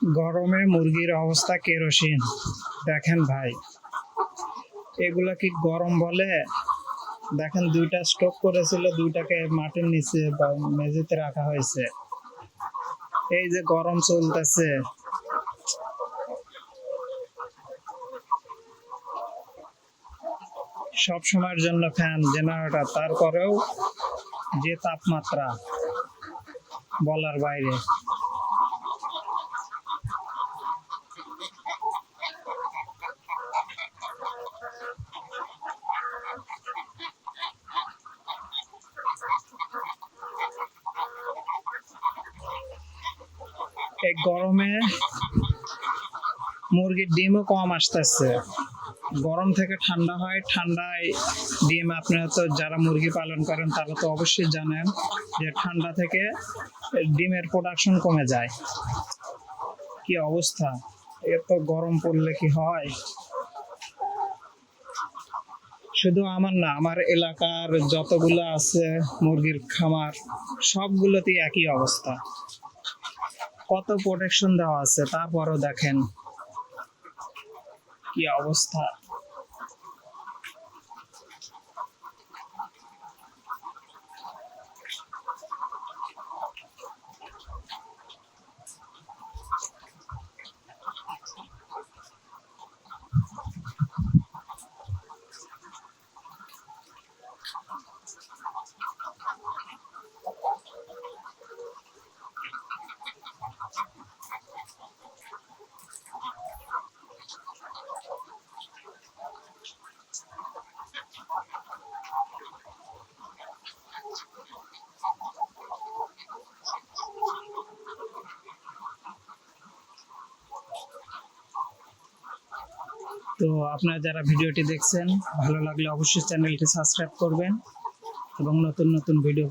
গরমে মুরগির অবস্থা কেরোসিন। দেখেন ভাই, এগুলা কি গরম বলে? দেখেন দুইটা স্টক করেছিল, দুইটাকে মাটির নিচে বা মেঝেতে রাখা হয়েছে। এই যে গরম চলতেছে। সব সময়ের জন্য ফ্যান, জেনারেটর, তারপরেও যে তাপমাত্রা বলার বাইরে। এই গরমে মুরগির ডিমও কম আসতেছে। গরম থেকে ঠান্ডা হয়, ঠান্ডায় ডিম আপনারা তো যারা মুরগি পালন করেন, তারা তো অবশ্যই জানেন যে ঠান্ডা থেকে ডিমের প্রোডাকশন কমে যায়। কি অবস্থা? এত গরম পড়লে কি হয়? শুধু আমার না, আমার এলাকার যতগুলো আছে মুরগির খামার, সবগুলোতেই একই অবস্থা। কত প্রোটেকশন দেওয়া আছে তারপরও দেখেন কি অবস্থা। তো আপনারা যারা ভিডিওটি দেখছেন, ভালো লাগলে অবশ্যই চ্যানেলটি সাবস্ক্রাইব করবেন এবং নতুন নতুন ভিডিও